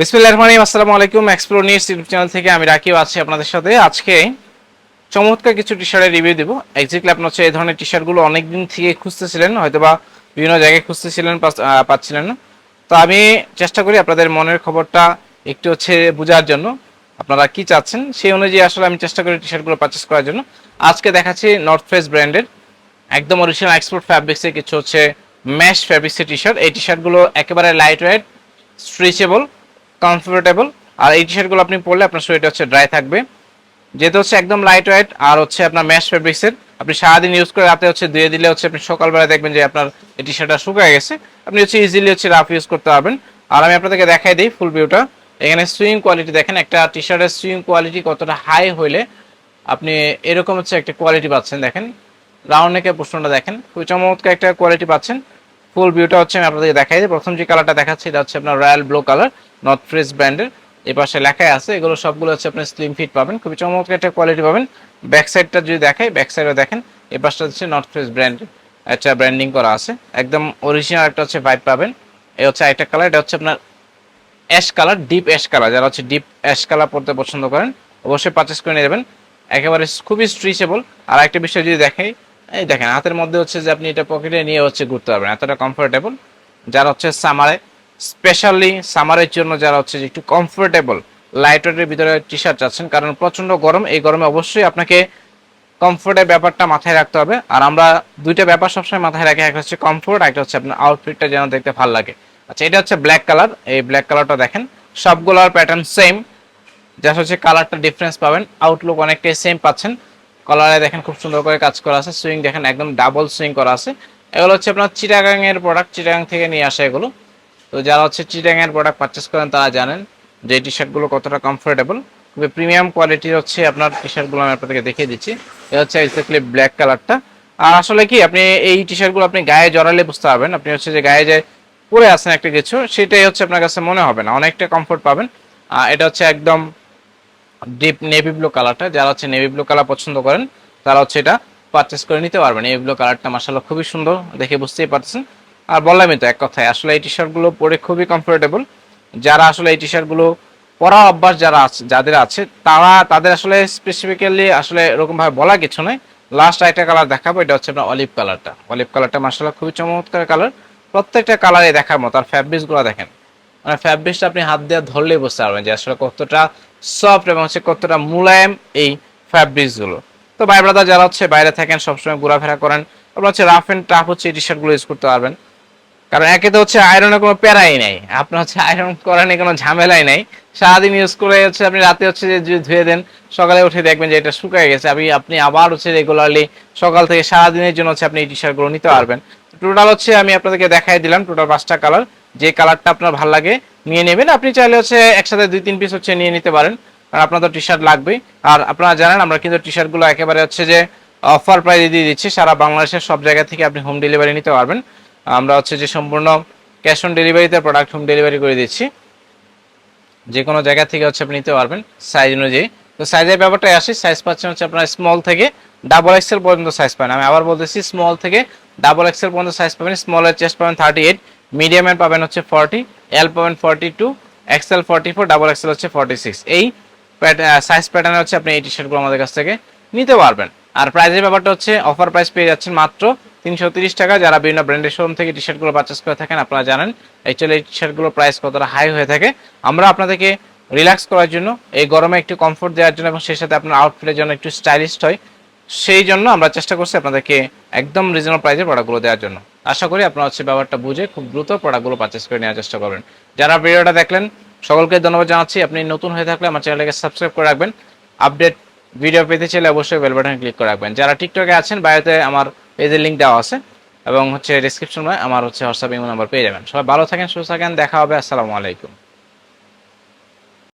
বিসমিল্লাহির রহমানির আলাইকুম চ্যানেল থেকে আমি আছি আপনাদের সাথে। আজকে চমৎকার কিছু টি শার্টের রিভিউ দেবো। হচ্ছে এই ধরনের টি শার্টগুলো অনেকদিন থেকে খুঁজতেছিলেন বিভিন্ন জায়গায় খুঁজতেছিলেন পাচ্ছিলেন তো আমি চেষ্টা করি আপনাদের মনের খবরটা একটু হচ্ছে বোঝার জন্য, আপনারা কি চাচ্ছেন? সেই অনুযায়ী আসলে আমি চেষ্টা করি টি শার্টগুলো পারচেস করার জন্য। আজকে দেখাচ্ছি নর্থ ফেস ব্র্যান্ডের একদম অরিজিনাল এক্সপোর্ট ফ্যাব্রিক্সের কিছু হচ্ছে ম্যাশ ফ্যাব্রিক্সের টি শার্ট এই টি শার্টগুলো একেবারে লাইট ওয়েট স্ট্রেচেবল কমফোর্টেবল আর এই টি শার্টগুলো আপনি পরলে আপনার শরীরটা হচ্ছে ড্রাই থাকবে। যেহেতু হচ্ছে একদম লাইট ওয়েট আর হচ্ছে আপনার ম্যাশ ফেব্রিক্সের আপনি সারাদিন ইউজ করে রাতে হচ্ছে ধুয়ে দিলে হচ্ছে আপনি সকালবেলা দেখবেন যে আপনার এই টি শার্টটা শুকায় গেছে। আপনি হচ্ছে ইজিলি হচ্ছে রাফ ইউজ করতে পারবেন। আর আমি আপনাদেরকে দেখাই দিই ফুল ভিউটা এখানে সুইং কোয়ালিটি দেখেন, একটা টি শার্টের সুইং কোয়ালিটি কতটা হাই হইলে আপনি এরকম হচ্ছে একটা কোয়ালিটি পাচ্ছেন। দেখেন রাউন্ড নেকের প্রশ্নটা দেখেন, খুবই চমৎকার একটা কোয়ালিটি পাচ্ছেন। ফুল ভিউটা হচ্ছে আমি আপনাদেরকে দেখাই প্রথম যে কালারটা দেখাচ্ছি, এটা হচ্ছে আপনার royal blue colour north fresh ব্র্যান্ডের এই পাশে লেখাই আছে, এগুলো সবগুলো হচ্ছে আপনি স্লিম ফিট পাবেন, খুবই চমৎকার একটা কোয়ালিটি পাবেন। ব্যাক সাইডটা যদি দেখাই ব্যাক সাইডও দেখেন, এই পাশটা হচ্ছে নর্থ ফ্রেস ব্র্যান্ড একটা ব্র্যান্ডিং করা আছে। একদম অরিজিনাল একটা হচ্ছে ভাইব পাবেন। এই হচ্ছে একটা কালার এটা হচ্ছে আপনার ash colour deep ash colour যারা হচ্ছে ডিপ অ্যাশ কালার পড়তে পছন্দ করেন, অবশ্যই পারচেস করে নিয়ে যাবেন একেবারে খুবই স্ট্রিচেবল আর একটা বিষয় যদি দেখাই এই দেখেন, হাতের মধ্যে হচ্ছে যে আপনি এটা পকেটে নিয়ে হচ্ছে ঘুরতে পারবেন। এতটা কমফোর্টেবল যারা হচ্ছে সামারে স্পেশালি সামারের জন্য যারা হচ্ছে যে একটু কমফোর্টেবল লাইট ওয়েটের ভিতরে টি শার্ট চাচ্ছেন, কারণ প্রচণ্ড গরম, এই গরমে অবশ্যই আপনাকে কমফোর্টের ব্যাপারটা মাথায় রাখতে হবে। আর আমরা দুইটা ব্যাপার সবসময় মাথায় রাখি একটা হচ্ছে কমফোর্ট একটা হচ্ছে আপনার আউটফিটটা যেন দেখতে ভালো লাগে। আচ্ছা এটা হচ্ছে ব্ল্যাক কালার এই ব্ল্যাক কালারটা দেখেন, সবগুলোর প্যাটার্ন সেম জাস্ট হচ্ছে কালারটা ডিফারেন্স পাবেন আউটলুক অনেকটাই সেম পাচ্ছেন। কলারে দেখেন খুব সুন্দর করে কাজ করা আছে সুইং দেখেন একদম ডাবল সুইং করা আছে। এগুলো হচ্ছে আপনার চিটাগাং এর প্রোডাক্ট চিটাগাং থেকে নিয়ে আসা এগুলো। তো যারা হচ্ছে চিটাগাং এর প্রোডাক্ট পারচেস করেন, তারা জানেন যে এই টি শার্টগুলো কতটা কমফোর্টেবল খুবই প্রিমিয়াম কোয়ালিটির হচ্ছে আপনার টি শার্টগুলো আমি আপনাদেরকে দেখিয়ে দিচ্ছি। এটা হচ্ছে এক্স্যাক্টলি ব্ল্যাক কালারটা আর আসলে কি, আপনি এই টি শার্টগুলো আপনি গায়ে জড়ালে বুঝতে পারবেন। আপনি হচ্ছে যে গায়ে যে পরে আসেন একটা কিছু, সেটাই হচ্ছে আপনার কাছে মনে হবে না। অনেকটা কমফোর্ট পাবেন। আর এটা হচ্ছে একদম ডিপ নেভি ব্লু কালারটা যারা হচ্ছে নেভি ব্লু কালার পছন্দ করেন, তারা হচ্ছে এটা পারচেস করে নিতে পারবেন। নেভি ব্লু কালারটা মাসাল্লাহ খুবই সুন্দর, দেখে বুঝতেই পারছেন আর বললামই তো, এক কথায়, আসলে এই টি শার্টগুলো পরে খুবই কমফোর্টেবল যারা আসলে এই টি শার্টগুলো পরা অভ্যাস যারা আছে, যাদের আছে, তারা, তাদের আসলে স্পেসিফিক্যালি আসলে এরকমভাবে বলা কিছু নয় লাস্ট একটা কালার দেখাবো, এটা হচ্ছে আপনার অলিভ কালারটা অলিভ কালারটা মাসাল্লাহ খুবই চমৎকার কালার প্রত্যেকটা কালারে দেখার মতো, আর ফ্যাব্রিক্সগুলো দেখেন। মানে ফ্যাব্রিক্সটা আপনি হাত দিয়ে ধরলেই বুঝতে পারবেন যে আসলে কতটা সফট এবং হচ্ছে কতটা মুলায়েম এই ফ্যাব্রিক্সগুলো তো ভাই ব্রাদার যারা হচ্ছে বাইরে থাকেন, সবসময় ঘোরাফেরা করেন, আপনার হচ্ছে রাফ এন্ড টাফ হচ্ছে এই টি শার্টগুলো ইউজ করতে পারবেন। কারণ একে তো হচ্ছে আয়রনের কোনো প্যারাই নাই। আপনার হচ্ছে আয়রন করা নিয়ে কোনো ঝামেলাই নাই। সারাদিন ইউজ করে হচ্ছে আপনি রাতে হচ্ছে যে যদি ধুয়ে দেন, সকালে উঠে দেখবেন যে এটা শুকিয়ে গেছে। আপনি আপনি আবার হচ্ছে রেগুলারলি সকাল থেকে সারাদিনের জন্য হচ্ছে আপনি এই টি শার্টগুলো নিতে পারবেন। টোটাল হচ্ছে আমি আপনাদেরকে দেখাই দিলাম টোটাল পাঁচটা কালার যে কালারটা আপনার ভালো লাগে নিয়ে নেবেন। আপনি চাইলে হচ্ছে একসাথে দুই, তিন পিস হচ্ছে নিয়ে নিতে পারেন। কারণ আপনার তো টি শার্ট লাগবেই। আর আপনারা জানেন, আমরা কিন্তু টি শার্টগুলো একেবারে হচ্ছে যে অফার প্রাইসে দিয়ে দিচ্ছি। সারা বাংলাদেশের সব জায়গা থেকে আপনি হোম ডেলিভারি নিতে পারবেন। আমরা হচ্ছে যে সম্পূর্ণ ক্যাশ অন ডেলিভারিতে প্রোডাক্ট হোম ডেলিভারি করে দিচ্ছি। যে কোনো জায়গা থেকে হচ্ছে আপনি নিতে পারবেন সাইজ অনুযায়ী। তো সাইজের ব্যাপারটাই আসি। সাইজ পাচ্ছেন হচ্ছে আপনার স্মল থেকে ডাবল এক্সেল পর্যন্ত সাইজ পাবেন। আমি আবার বলতেছি স্মল থেকে ডাবল এক্সেল পর্যন্ত সাইজ পাবেন স্মলের চেস্ট পাবেন থার্টি এইট মিডিয়াম মিডিয়ামের পাবেন হচ্ছে ফর্টি এল পাবেন forty two XL forty four double XL হচ্ছে ফর্টি সিক্স এই সাইজ প্যাটার্নে হচ্ছে আপনি এই টি শার্টগুলো আমাদের কাছ থেকে নিতে পারবেন। আর প্রাইসের ব্যাপারটা হচ্ছে অফার প্রাইস পেয়ে যাচ্ছেন মাত্র তিনশো তিরিশ টাকা। যারা বিভিন্ন ব্র্যান্ডের শোরুম থেকে টি শার্টগুলো পারচেস করে থাকেন, আপনারা জানেন অ্যাকচুয়ালি এই টি শার্টগুলোর প্রাইস কতটা হাই হয়ে থাকে। আমরা আপনাদেরকে রিল্যাক্স করার জন্য, এই গরমে একটু কমফোর্ট দেওয়ার জন্য এবং সেই সাথে আপনার আউটফিটের জন্য একটু স্টাইলিস্ট হয়। সেই জন্য আমরা চেষ্টা করছি আপনাদেরকে একদম রিজনেবল প্রাইসে প্রোডাক্টগুলো দেওয়ার জন্য। আশা করি আপনারা হচ্ছে ব্যাপারটা বুঝে খুব দ্রুত প্রোডাক্টগুলো পারচেস করে নেওয়ার চেষ্টা করবেন। যারা ভিডিওটা দেখলেন, সকলকে ধন্যবাদ জানাচ্ছি। আপনি নতুন হয়ে থাকলে আমার চ্যানেলটাকে সাবস্ক্রাইব করে রাখবেন। আপডেট ভিডিও পেতে চাইলে অবশ্যই বেল বাটনে ক্লিক করে রাখবেন। যারা টিকটকে আছেন বায়োতে আমার পেজের লিঙ্ক দেওয়া আছে এবং হচ্ছে ডিসক্রিপশনে আমার হচ্ছে হোয়াটসঅ্যাপ ইমো নাম্বার পেয়ে যাবেন। সবাই ভালো থাকেন, সুস্থ থাকেন, দেখা হবে, আসসালামু আলাইকুম।